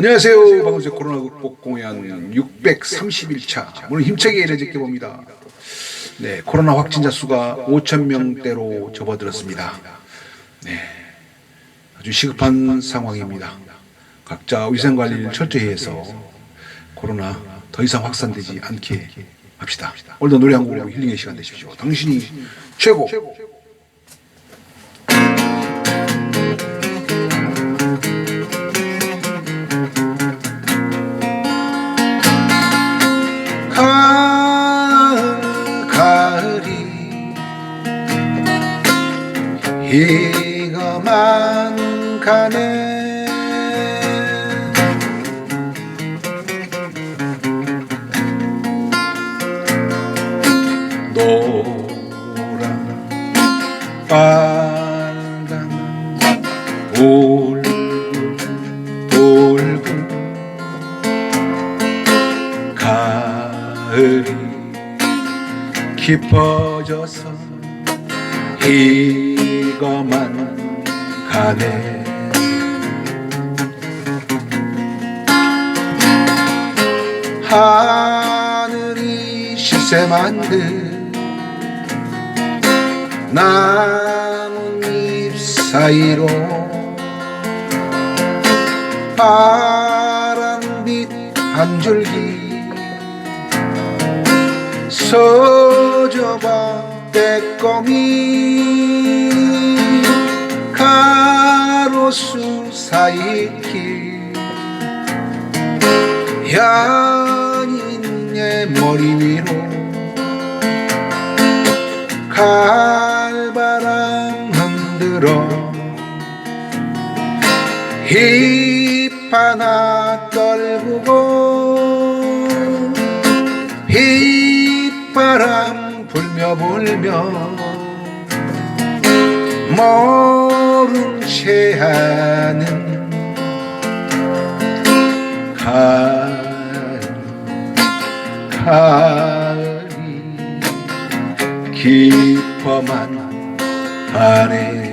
안녕하세요. 방송제 코로나 극복 공연 631차. 오늘 힘차게 일해질게 봅니다. 네, 코로나 확진자 수가 5천 명대로 접어들었습니다. 네, 아주 시급한 상황입니다. 각자 위생 관리를 철저히 해서 코로나 더 이상 확산되지 않게 합시다. 오늘도 노래 한 곡으로 힐링의 시간 되십시오. 당신이 최고. 익어만 가네. 노란 빨간 붉은 붉은 가을이 깊어져서 익어만 가네. 하늘이 시샘한 듯 나뭇잎 사이로 파란빛 한 줄기 서져봐 빼꼼히 가로수 사이 길. 연인의 머리 위로 칼바람 흔들어 힙 하나 떨구고 휘바람 불며 불며 모른 채 하는 가을 가을이 깊어만 가네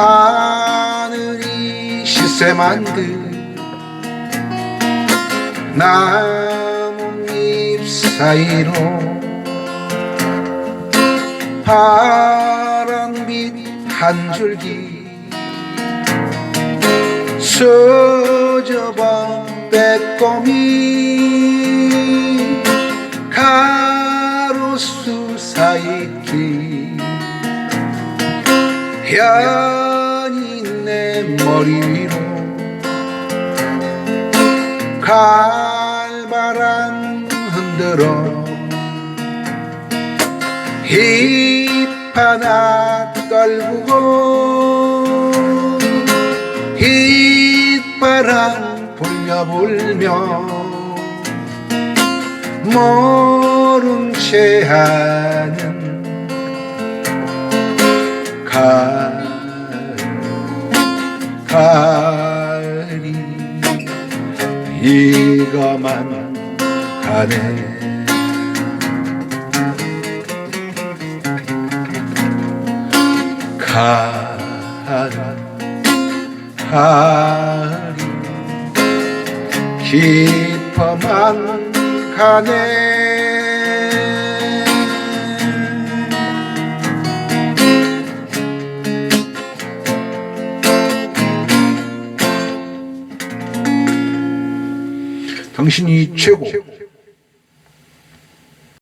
하늘이 시샘한 듯 나뭇잎 사이로 파란빛 한 줄기 서져봐 빼꼼히 가로수 사이 길. 연인의 머리 위로 칼바람 흔들어 힙 하나 떨구고 휘바람 불며 불며 모른 채 하는 가을이 익어만 가네. 가을 가을이 깊어만 가네 당신이 최고.